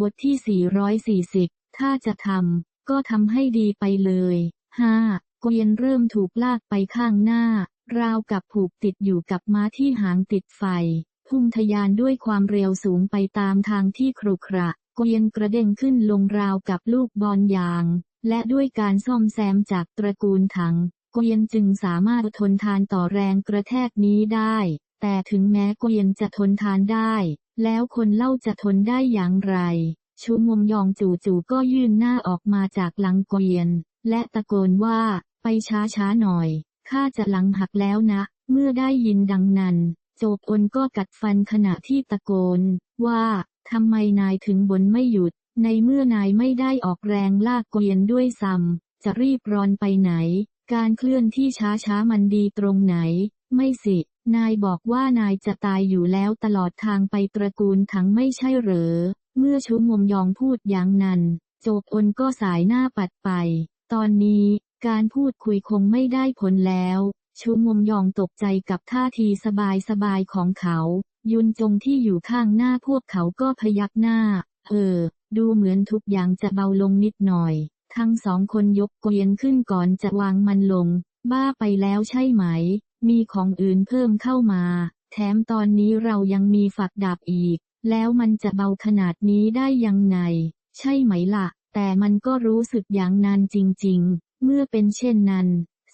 บทที่ 440 ถ้าจะทำ ก็ทำให้ดีไปเลย 5. เกวียนเริ่มถูกลากไปข้างหน้า ราวกับผูกติดอยู่กับม้าที่หางติดไฟ พุ่งทะยานด้วยความเร็วสูงไปตามทางที่ครุขระ เกวียนกระเด้งขึ้นลงราวกับลูกบอลยาง และด้วยการซ่อมแซมจากตระกูลถัง เกวียนจึงสามารถทนทานต่อแรงกระแทกนี้ได้ แต่ถึงแม้เกวียนจะทนทานได้ แล้วคนเล่าจะทนได้อย่างไร ชูมมยองจู่ๆก็ยื่นหน้าออกมาจากหลังเกวียน และตะโกนว่า ไปช้าๆหน่อย ข้าจะหลังหักแล้วนะ เมื่อได้ยินดังนั้น โจกอนก็กัดฟันขณะที่ตะโกน ว่าทำไมนายถึงบนไม่หยุด ในเมื่อนายไม่ได้ออกแรงลากเกวียนด้วยซ้ำจะรีบร้อนไปไหน การเคลื่อนที่ช้าๆมันดีตรงไหน ไม่สิ นายบอกว่านายจะตายอยู่แล้วตลอดทางไปตระกูลทั้งไม่ใช่เหรอ เมื่อชุมมยองพูดอย่างนั้น โจกอนก็สายหน้าปัดไป ตอนนี้การพูดคุยคงไม่ได้ผลแล้วชูมมยองตกใจกับท่าทีสบายๆของเขา ยุนจงที่อยู่ข้างหน้าพวกเขาก็พยักหน้า เออ ดูเหมือนทุกอย่างจะเบาลงนิดหน่อย ทั้งสองคนยกเกวียนขึ้นก่อนจะวางมันลง บ้าไปแล้วใช่ไหม มีของอื่นเพิ่มเข้ามา แถมตอนนี้เรายังมีฝักดาบอีก แล้วมันจะเบาขนาดนี้ได้ยังไง ใช่ไหมล่ะ แต่มันก็รู้สึกอย่างนั้นจริงๆ เมื่อเป็นเช่นนั้น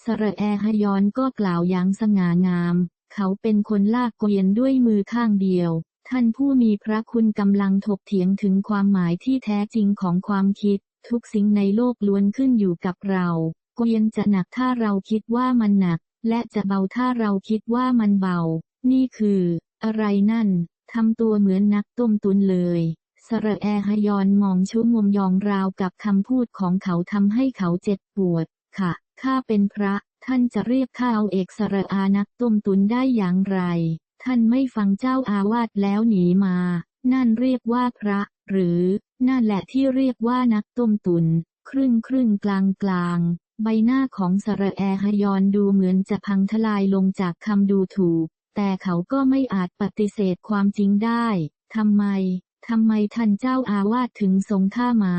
สระแอฮยอนก็กล่าวอย่างสง่างาม เขาเป็นคนลากเกวียนด้วยมือข้างเดียว ท่านผู้มีพระคุณกำลังถกเถียงถึงความหมายที่แท้จริงของความคิด ทุกสิ่งในโลกล้วนขึ้นอยู่กับเรา เกวียนจะหนักถ้าเราคิดว่ามันหนัก และจะเบาถ้าเราคิดว่ามันเบา นี่คือ อะไรนั่น ทำตัวเหมือนนักต้มตุนเลยสระแอฮยอนมองชุมมยองราวกับคำพูดของเขาทำให้เขาเจ็บปวด ค่ะ ข้าเป็นพระ ท่านจะเรียกข้าเอาเอกสระอานักต้มตุนได้อย่างไร ท่านไม่ฟังเจ้าอาวาสแล้วหนีมา นั่นเรียกว่าพระ หรือ นั่นแหละที่เรียกว่านักต้มตุน ครึ่งครึ่งกลางกลาง ใบหน้าของสระแอฮยอนดูเหมือนจะพังทลายลงจากคำดูถูก แต่เขาก็ไม่อาจปฏิเสธความจริงได้ ทำไม ทำไมท่านเจ้าอาวาสถึงทรงข้ามา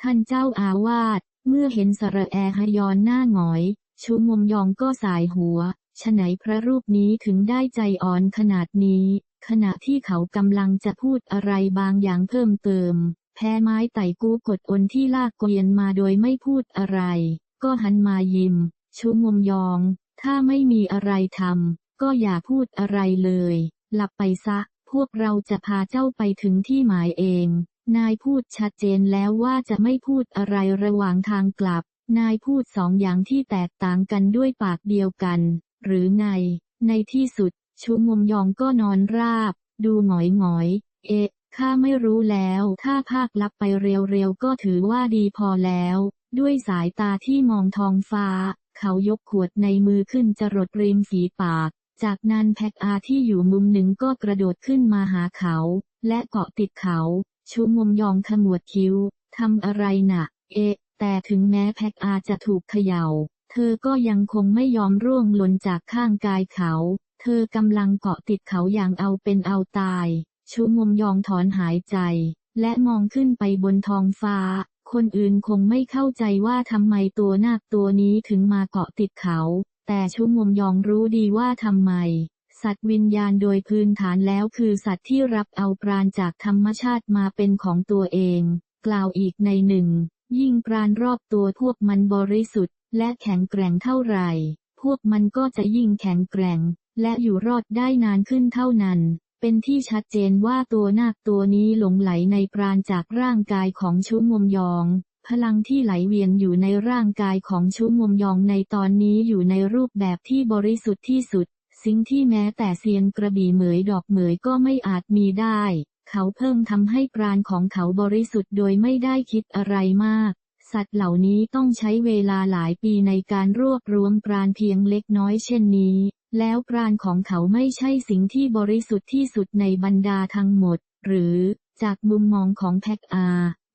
ท่านเจ้าอาวาส เมื่อเห็นสระแอฮยอนหน้าหงอย ชูมมยองก็สายหัวฉะไหนพระรูปนี้ถึงได้ใจอ่อนขนาดนี้ ขณะที่เขากำลังจะพูดอะไรบางอย่างเพิ่มเติม แพ้ไม้ไต่กู้กดอนที่ลากเกวียนมาโดยไม่พูดอะไร ก็หันมายิ้มชูมมยอง ถ้าไม่มีอะไรทำก็อย่าพูดอะไรเลย หลับไปซะ พวกเราจะพาเจ้าไปถึงที่หมายเอง นายพูดชัดเจนแล้วว่าจะไม่พูดอะไรระหว่างทางกลับ นายพูดสองอย่างที่แตกต่างกันด้วยปากเดียวกัน หรือไง ในที่สุดชูมมยองก็นอนราบ ดูหงอยหงอย เอ๊ะ ข้าไม่รู้แล้ว ถ้าภาคลับไปเร็วๆก็ถือว่าดีพอแล้ว ด้วยสายตาที่มองทองฟ้า เขายกขวดในมือขึ้นจะรดริมฝีปาก จากนั้นแพ็กอาที่อยู่มุมหนึ่งก็กระโดดขึ้นมาหาเขา และเกาะติดเขา ชูมมยองขมวดคิ้วทำอะไรนะ่ะ เอ๊ะ แต่ถึงแม้แพ็กอาจะถูกเขยา่า เธอก็ยังคงไม่ยอมร่วงหล่นจากข้างกายเขา เธอกำลังเกาะติดเขาอย่างเอาเป็นเอาตาย ชูมมยองถอนหายใจ และมองขึ้นไปบนท้องฟ้า คนอื่นคงไม่เข้าใจว่าทำไมตัวนาคตัวนี้ถึงมาเกาะติดเขา แต่ชูมมยองรู้ดีว่าทำไม สัตว์วิญญาณโดยพื้นฐานแล้วคือสัตว์ที่รับเอาปราณจากธรรมชาติมาเป็นของตัวเอง กล่าวอีกในหนึ่ง ยิ่งปราณรอบตัวพวกมันบริสุทธิ์และแข็งแกร่งเท่าไหร่ พวกมันก็จะยิ่งแข็งแกร่ง และอยู่รอดได้นานขึ้นเท่านั้น เป็นที่ชัดเจนว่าตัวนาคตัวนี้หลงไหลในปราณจากร่างกายของชุมมยอง พลังที่ไหลเวียนอยู่ในร่างกายของชุมมยองในตอนนี้อยู่ในรูปแบบที่บริสุทธิ์ที่สุด สิ่งที่แม้แต่เซียนกระบี่เหมยดอกเหมยก็ไม่อาจมีได้ เขาเพิ่มทำให้ปราณของเขาบริสุทธิ์โดยไม่ได้คิดอะไรมาก สัตว์เหล่านี้ต้องใช้เวลาหลายปีในการรวบรวมปราณเพียงเล็กน้อยเช่นนี้ แล้วปราณของเขาไม่ใช่สิ่งที่บริสุทธิ์ที่สุดในบรรดาทั้งหมด หรือจากมุมมองของแพ็กอา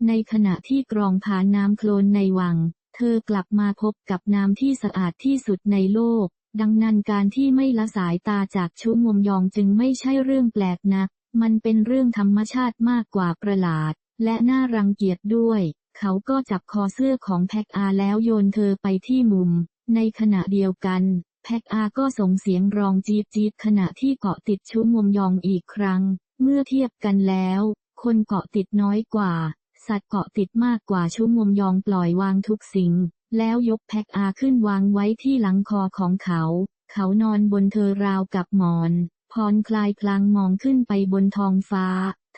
ในขณะที่กรองผ่านน้ำโคลนในวัง เธอกลับมาพบกับน้ำที่สะอาดที่สุดในโลก ดังนั้นการที่ไม่ละสายตาจากชุมมยองจึงไม่ใช่เรื่องแปลกนัก มันเป็นเรื่องธรรมชาติมากกว่าประหลาด และน่ารังเกียจด้วย เขาก็จับคอเสื้อของแพ็กอาแล้วโยนเธอไปที่มุม ในขณะเดียวกัน แพ็กอาก็ส่งเสียงร้องจี๊ดจี๊ดขณะที่เกาะติดชูมมยองอีกครั้ง เมื่อเทียบกันแล้ว คนเกาะติดน้อยกว่า สัตว์เกาะติดมากกว่าชูมมยองปล่อยวางทุกสิ่ง แล้วยกแพ็กอาขึ้นวางไว้ที่หลังคอของเขา เขานอนบนเธอราวกับหมอนพรคลายพลางมองขึ้นไปบนท้องฟ้า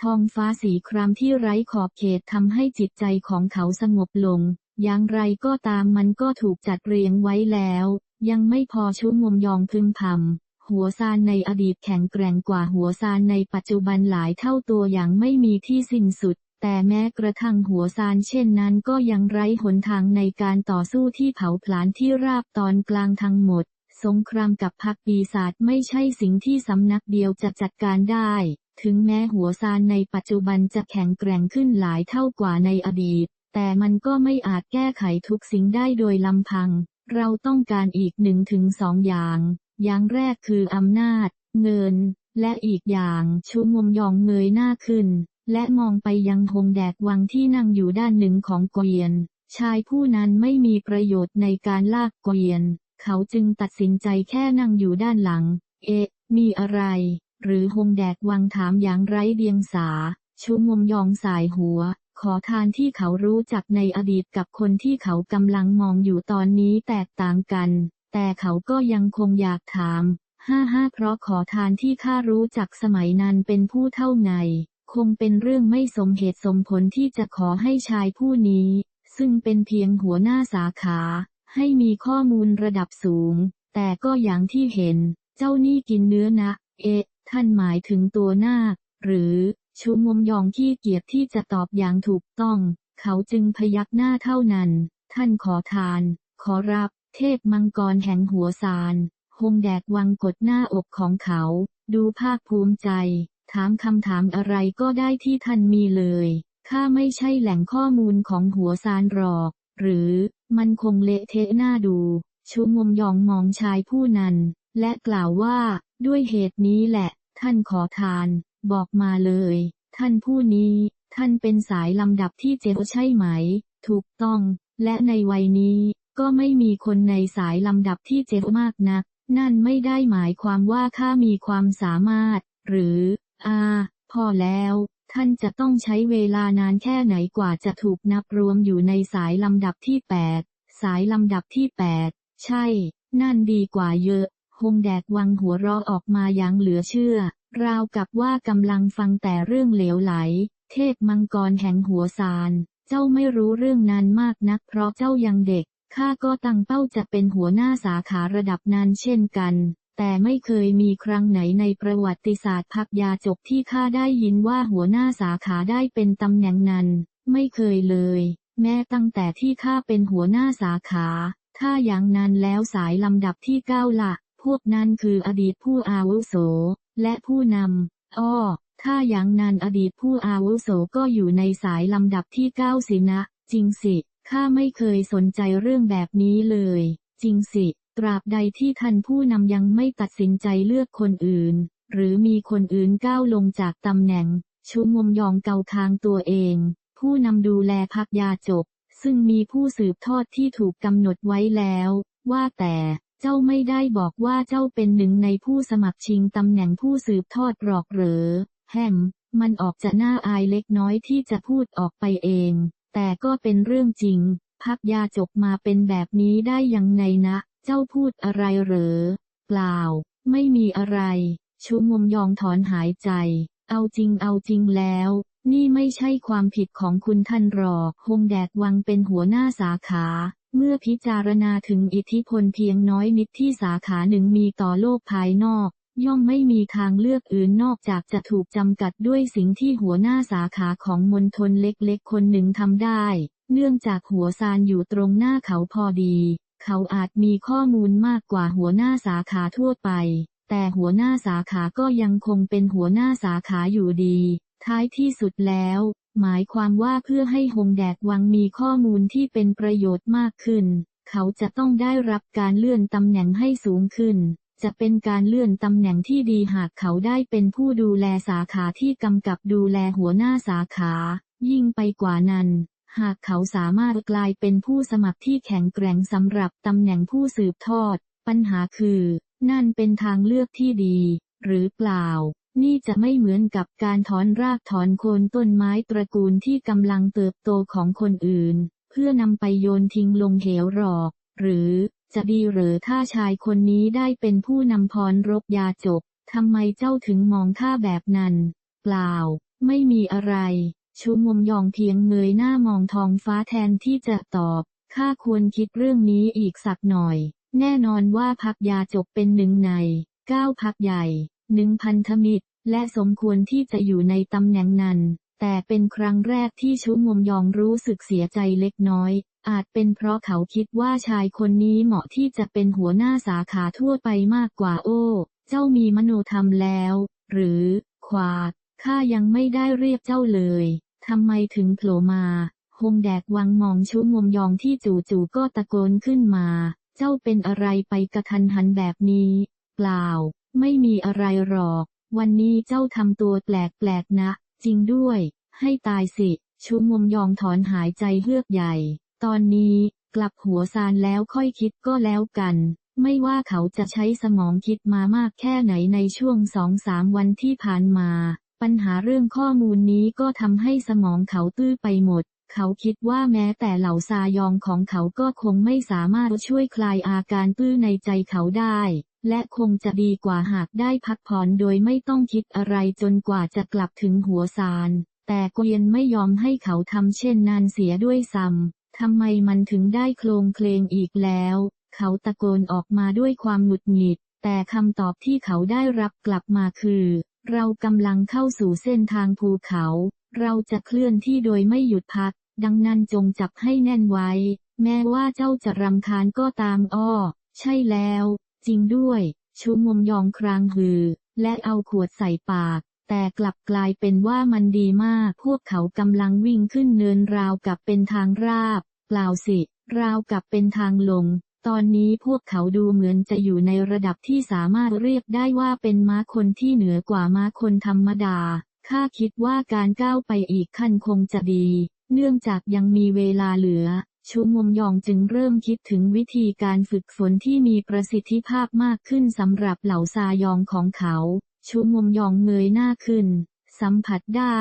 ท้องฟ้าสีครามที่ไร้ขอบเขตทำให้จิตใจของเขาสงบลง อย่างไรก็ตามมันก็ถูกจัดเรียงไว้แล้ว ยังไม่พอชุมมยองพึมพำหัวซานในอดีตแข็งแกร่งกว่าหัวซานในปัจจุบันหลายเท่าตัวอย่างไม่มีที่สิ้นสุด แต่แม้กระทั่งหัวซานเช่นนั้นก็ยังไร้หนทางในการต่อสู้ที่เผาผลาญที่ราบตอนกลางทั้งหมด สงครามกับพักปีศาจไม่ใช่สิ่งที่สำนักเดียวจะจัดการได้ ถึงแม้หัวซานในปัจจุบันจะแข็งแกร่งขึ้นหลายเท่ากว่าในอดีต แต่มันก็ไม่อาจแก้ไขทุกสิ่งได้โดยลำพัง เราต้องการอีกหนึ่งถึงสองอย่าง อย่างแรกคืออำนาจ เงิน และอีกอย่างชูมมยองเงยหน้าขึ้น และมองไปยังหงแดกวังที่นั่งอยู่ด้านหนึ่งของเกวียน ชายผู้นั้นไม่มีประโยชน์ในการลากเกวียน เขาจึงตัดสินใจแค่นั่งอยู่ด้านหลัง เอ๊ะ มีอะไร หรือหงแดกวังถามอย่างไร้เดียงสา ชูมมยองสายหัว ขอทานที่เขารู้จักในอดีตกับคนที่เขากำลังมองอยู่ตอนนี้แตกต่างกัน แต่เขาก็ยังคงอยากถาม ห้าห้าเพราะขอทานที่ข้ารู้จักสมัยนั้นเป็นผู้เท่าไง คงเป็นเรื่องไม่สมเหตุสมผลที่จะขอให้ชายผู้นี้ ซึ่งเป็นเพียงหัวหน้าสาขา ให้มีข้อมูลระดับสูง แต่ก็อย่างที่เห็น เจ้านี่กินเนื้อนะ เอ๊ะ ท่านหมายถึงตัวนาค หรือชูมมยองขี้เกียจที่จะตอบอย่างถูกต้อง เขาจึงพยักหน้าเท่านั้น ท่านขอทาน ขอรับ เทพมังกรแห่งหัวซานหงแดกวังกดหน้าอกของเขา ดูภาคภูมิใจ ถามคำถามอะไรก็ได้ที่ท่านมีเลยข้าไม่ใช่แหล่งข้อมูลของหัวซานหรอก หรือมันคงเละเทะหน้าดู ชูมมยองมองชายผู้นั้น และกล่าวว่า ด้วยเหตุนี้แหละ ท่านขอทาน บอกมาเลย ท่านผู้นี้ ท่านเป็นสายลำดับที่เจ็ดใช่ไหม ถูกต้อง และในวัยนี้ก็ไม่มีคนในสายลำดับที่เจ็ดมากนัก นั่นไม่ได้หมายความว่าข้ามีความสามารถ หรือ อาพอแล้ว ท่านจะต้องใช้เวลานานแค่ไหนกว่าจะถูกนับรวมอยู่ในสายลำดับที่8สายลำดับที่8ใช่ นั่นดีกว่าเยอะ คงแดกวังหัวเราะออกมาอย่างเหลือเชื่อ ราวกับว่ากำลังฟังแต่เรื่องเหลวไหล เทพมังกรแห่งหัวซาน เจ้าไม่รู้เรื่องนั้นมากนักเพราะเจ้ายังเด็ก ข้าก็ตั้งเป้าจะเป็นหัวหน้าสาขาระดับนั้นเช่นกัน แต่ไม่เคยมีครั้งไหนในประวัติศาสตร์พักยาจบที่ข้าได้ยินว่าหัวหน้าสาขาได้เป็นตำแหน่งนั้น ไม่เคยเลย แม้ตั้งแต่ที่ข้าเป็นหัวหน้าสาขา ถ้าอย่างนั้นแล้วสายลำดับที่เก้าละ พวกนั้นคืออดีตผู้อาวุโส และผู้นำ อ้อ ถ้าอย่างนั้นอดีตผู้อาวุโสก็อยู่ในสายลำดับที่เก้าสินะ จริงสิ ข้าไม่เคยสนใจเรื่องแบบนี้เลย จริงสิ ตราบใดที่ท่านผู้นำยังไม่ตัดสินใจเลือกคนอื่น หรือมีคนอื่นก้าวลงจากตำแหน่งชุมมยองเกาคางตัวเอง ผู้นำดูแลพักยาจบซึ่งมีผู้สืบทอดที่ถูกกำหนดไว้แล้ว ว่าแต่ เจ้าไม่ได้บอกว่าเจ้าเป็นหนึ่งในผู้สมัครชิงตำแหน่งผู้สืบทอดหรอกเหรอ แฮม มันออกจะน่าอายเล็กน้อยที่จะพูดออกไปเอง แต่ก็เป็นเรื่องจริง พักยาจบมาเป็นแบบนี้ได้ยังไงนะ เจ้าพูดอะไรเหรอ เปล่า ไม่มีอะไร ชูมมยองถอนหายใจ เอาจริงเอาจริงแล้ว นี่ไม่ใช่ความผิดของคุณท่านหรอกฮงแดกวังเป็นหัวหน้าสาขา เมื่อพิจารณาถึงอิทธิพลเพียงน้อยนิดที่สาขาหนึ่งมีต่อโลกภายนอก ย่อมไม่มีทางเลือกอื่นนอกจากจะถูกจำกัดด้วยสิ่งที่หัวหน้าสาขาของมณฑลเล็กๆ คนหนึ่งทำได้ เนื่องจากหัวซานอยู่ตรงหน้าเขาพอดี เขาอาจมีข้อมูลมากกว่าหัวหน้าสาขาทั่วไป แต่หัวหน้าสาขาก็ยังคงเป็นหัวหน้าสาขาอยู่ดี ท้ายที่สุดแล้ว หมายความว่าเพื่อให้หงแดกวังมีข้อมูลที่เป็นประโยชน์มากขึ้น เขาจะต้องได้รับการเลื่อนตำแหน่งให้สูงขึ้น จะเป็นการเลื่อนตำแหน่งที่ดีหากเขาได้เป็นผู้ดูแลสาขาที่กำกับดูแลหัวหน้าสาขา ยิ่งไปกว่านั้น หากเขาสามารถกลายเป็นผู้สมัครที่แข็งแกร่งสำหรับตำแหน่งผู้สืบทอด ปัญหาคือ นั่นเป็นทางเลือกที่ดี หรือเปล่า นี่จะไม่เหมือนกับการถอนรากถอนโคนต้นไม้ตระกูลที่กำลังเติบโตของคนอื่น เพื่อนำไปโยนทิ้งลงเหวหรอก หรือจะดีหรือถ้าชายคนนี้ได้เป็นผู้นำพรรบยาจบทำไมเจ้าถึงมองข้าแบบนั้น เปล่า ไม่มีอะไร ชูมมยองเพียงเงยหน้ามองทองฟ้าแทนที่จะตอบข้าควรคิดเรื่องนี้อีกสักหน่อย แน่นอนว่าพักยาจบเป็นหนึ่งในเก้าพักใหญ่ หนึ่งพันธมิตร และสมควรที่จะอยู่ในตำแหน่งนั้น แต่เป็นครั้งแรกที่ชูมมยองรู้สึกเสียใจเล็กน้อย อาจเป็นเพราะเขาคิดว่าชายคนนี้เหมาะที่จะเป็นหัวหน้าสาขาทั่วไปมากกว่าโอ้ เจ้ามีมโนธรรมแล้ว หรือควาข้ายังไม่ได้เรียกเจ้าเลยทำไมถึงโผล่มาฮงแดกวังมองชุมมยองที่จู่ๆก็ตะโกนขึ้นมา เจ้าเป็นอะไรไปกระทันหันแบบนี้ เปล่า ไม่มีอะไรหรอก วันนี้เจ้าทำตัวแปลกๆนะ จริงด้วย ให้ตายสิชุมมยองถอนหายใจเฮือกใหญ่ ตอนนี้กลับหัวซานแล้วค่อยคิดก็แล้วกัน ไม่ว่าเขาจะใช้สมองคิดมามากแค่ไหนในช่วงสองสามวันที่ผ่านมา ปัญหาเรื่องข้อมูลนี้ก็ทำให้สมองเขาตื้อไปหมด เขาคิดว่าแม้แต่เหล่าซายองของเขาก็คงไม่สามารถช่วยคลายอาการตื้อในใจเขาได้ และคงจะดีกว่าหากได้พักผ่อนโดยไม่ต้องคิดอะไรจนกว่าจะกลับถึงหัวซาน แต่เกวียนไม่ยอมให้เขาทำเช่นนั้นเสียด้วยซ้ำทำไมมันถึงได้โคลงเคลงอีกแล้ว เขาตะโกนออกมาด้วยความหงุดหงิด แต่คำตอบที่เขาได้รับกลับมาคือ เรากำลังเข้าสู่เส้นทางภูเขา เราจะเคลื่อนที่โดยไม่หยุดพัก ดังนั้นจงจับให้แน่นไว้ แม้ว่าเจ้าจะรำคาญก็ตามอ้อ ใช่แล้ว จริงด้วย ชูมมยองครางฮือ และเอาขวดใส่ปาก แต่กลับกลายเป็นว่ามันดีมาก พวกเขากำลังวิ่งขึ้นเนินราวกับเป็นทางราบ เปล่าสิ ราวกับเป็นทางลง ตอนนี้พวกเขาดูเหมือนจะอยู่ในระดับที่สามารถเรียกได้ว่าเป็นม้าคนที่เหนือกว่าม้าคนธรรมดา ข้าคิดว่าการก้าวไปอีกขั้นคงจะดี เนื่องจากยังมีเวลาเหลือ ชูมมยองจึงเริ่มคิดถึงวิธีการฝึกฝนที่มีประสิทธิภาพมากขึ้นสำหรับเหล่าซายองของเขา ชูมมยองเงยหน้าขึ้น สัมผัสได้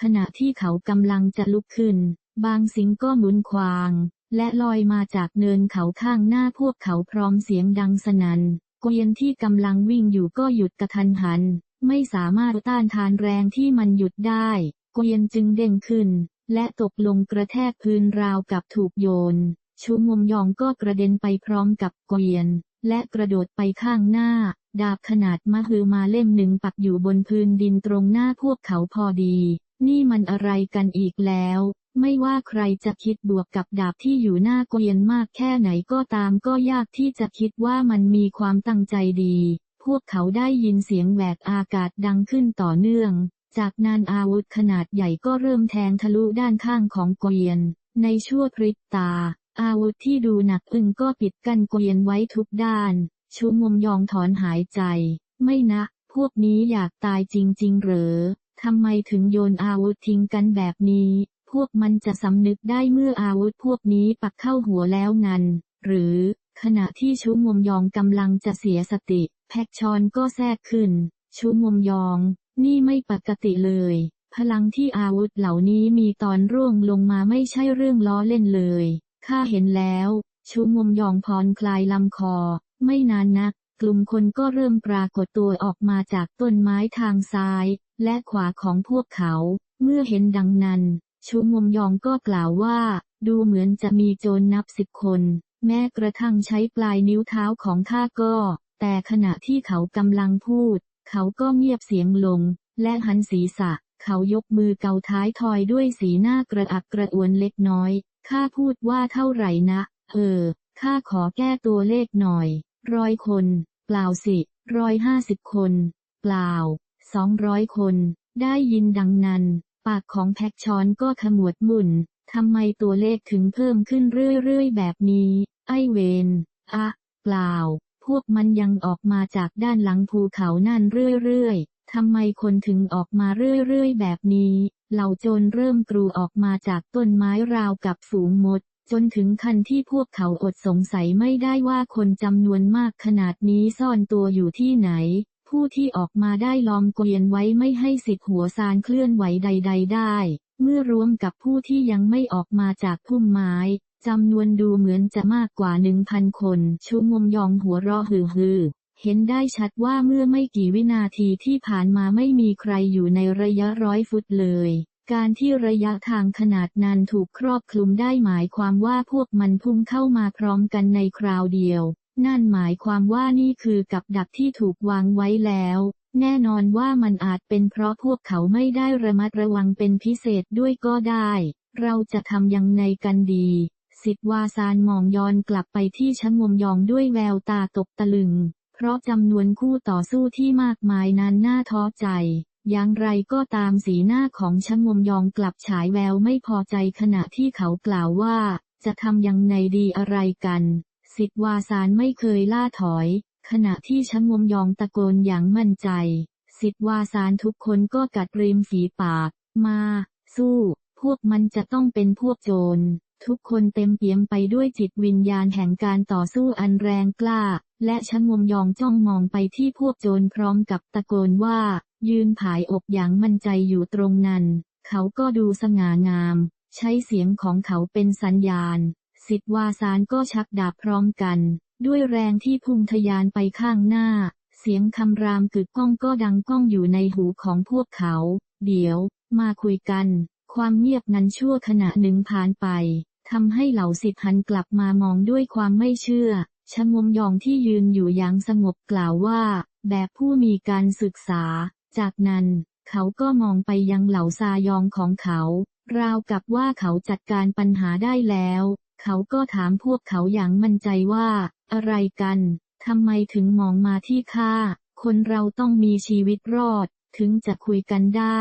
ขณะที่เขากำลังจะลุกขึ้น บางสิ่งก็หมุนควาง และลอยมาจากเนินเขาข้างหน้าพวกเขาพร้อมเสียงดังสนัน่นเกวียนที่กำลังวิ่งอยู่ก็หยุดกระทันหัน ไม่สามารถต้านทานแรงที่มันหยุดได้ เกวียนจึงเด้งขึ้น และตกลงกระแทกพื้นราวกับถูกโยน ชูมมยองก็กระเด็นไปพร้อมกับเกวียน และกระโดดไปข้างหน้า ดาบขนาดมหึมาเล่มหนึ่งปักอยู่บนพื้นดินตรงหน้าพวกเขาพอดี นี่มันอะไรกันอีกแล้วไม่ว่าใครจะคิดบวกกับดาบที่อยู่หน้าเกวียนมากแค่ไหนก็ตามก็ยากที่จะคิดว่ามันมีความตั้งใจดี พวกเขาได้ยินเสียงแหวกอากาศดังขึ้นต่อเนื่อง จากนั้นอาวุธขนาดใหญ่ก็เริ่มแทงทะลุด้านข้างของเกวียน ในชั่วพริบตา อาวุธที่ดูหนักอึ้งก็ปิดกั้นเกวียนไว้ทุกด้าน ชูมมยองถอนหายใจ ไม่นะ พวกนี้อยากตายจริง ๆ เหรอทำไมถึงโยนอาวุธทิ้งกันแบบนี้ พวกมันจะสำนึกได้เมื่ออาวุธพวกนี้ปักเข้าหัวแล้วงัน หรือ ขณะที่ชูมมยองกำลังจะเสียสติ แพ็กชอนก็แทรกขึ้น ชูมมยอง นี่ไม่ปกติเลย พลังที่อาวุธเหล่านี้มีตอนร่วงลงมาไม่ใช่เรื่องล้อเล่นเลย ข้าเห็นแล้ว ชูมมยองพรคลายลำคอ ไม่นานนัก กลุ่มคนก็เริ่มปรากฏตัวออกมาจากต้นไม้ทางซ้าย และขวาของพวกเขา เมื่อเห็นดังนั้น ชูมมยองก็กล่าวว่า ดูเหมือนจะมีโจรนับสิบคน แม้กระทั่งใช้ปลายนิ้วเท้าของข้าก็ แต่ขณะที่เขากำลังพูด เขาก็เงียบเสียงลง และหันศีรษะ เขายกมือเกาท้ายทอยด้วยสีหน้ากระอักกระอ่วนเล็กน้อย ข้าพูดว่าเท่าไหร่นะ เออ ข้าขอแก้ตัวเลขหน่อย ร้อยคน เปล่าสิร้อยห้าสิบคน เปล่า สองร้อยคน ได้ยินดังนั้น ปากของแพ็กช้อนก็ขมวดมุนทำไมตัวเลขถึงเพิ่มขึ้นเรื่อยๆแบบนี้ ไอเวน อะ เปล่า พวกมันยังออกมาจากด้านหลังภูเขานั่นเรื่อยๆ ทำไมคนถึงออกมาเรื่อยๆ แบบนี้ เหล่าโจรเริ่มกรูออกมาจากต้นไม้ราวกับฝูงมด จนถึงคันที่พวกเขาอดสงสัยไม่ได้ว่าคนจำนวนมากขนาดนี้ซ่อนตัวอยู่ที่ไหน ผู้ที่ออกมาได้ล้อมเกวียนไว้ไม่ให้สิทธิ์หัวซานเคลื่อนไหวใด ๆ ได้ เมื่อรวมกับผู้ที่ยังไม่ออกมาจากพุ่มไม้ จำนวนดูเหมือนจะมากกว่าหนึ่งพันคนชุมมยองหัวเราะฮือฮือเห็นได้ชัดว่าเมื่อไม่กี่วินาทีที่ผ่านมาไม่มีใครอยู่ในระยะร้อยฟุตเลย การที่ระยะทางขนาดนั้นถูกครอบคลุมได้หมายความว่าพวกมันพุ่งเข้ามาพร้อมกันในคราวเดียว นั่นหมายความว่านี่คือกับดักที่ถูกวางไว้แล้ว แน่นอนว่ามันอาจเป็นเพราะพวกเขาไม่ได้ระมัดระวังเป็นพิเศษด้วยก็ได้ เราจะทำยังไงกันดี สิทธวาซานมองย้อนกลับไปที่ชะงมยองด้วยแววตาตกตะลึง เพราะจำนวนคู่ต่อสู้ที่มากมายนั้นน่าท้อใจ อย่างไรก็ตามสีหน้าของชะงมยองกลับฉายแววไม่พอใจขณะที่เขากล่าวว่า จะทำยังไงดีอะไรกัน สิทธวาซานไม่เคยล่าถอย ขณะที่ชะงมยองตะโกนอย่างมั่นใจ สิทธวาซานทุกคนก็กัดริมฝีปาก มา สู้ พวกมันจะต้องเป็นพวกโจร ทุกคนเต็มเปี่ยมไปด้วยจิตวิญญาณแห่งการต่อสู้อันแรงกล้า และชะงมยองจ้องมองไปที่พวกโจรพร้อมกับตะโกนว่า ยืนผายอกอย่างมั่นใจอยู่ตรงนั้น เขาก็ดูสง่างาม ใช้เสียงของเขาเป็นสัญญาณ สิทธวาสานก็ชักดาบพร้อมกัน ด้วยแรงที่พุ่งทะยานไปข้างหน้า เสียงคำรามกึกก้องก็ดังก้องอยู่ในหูของพวกเขา เดี๋ยว มาคุยกันความเงียบนั้นชั่วขณะหนึ่งผ่านไป ทำให้เหล่าสิทธิหันกลับมามองด้วยความไม่เชื่อชะงมยองที่ยืนอยู่อย่างสงบกล่าวว่า แบบผู้มีการศึกษา จากนั้น เขาก็มองไปยังเหล่าซายองของเขา ราวกับว่าเขาจัดการปัญหาได้แล้ว เขาก็ถามพวกเขาอย่างมั่นใจว่า อะไรกัน ทำไมถึงมองมาที่ข้า คนเราต้องมีชีวิตรอด ถึงจะคุยกันได้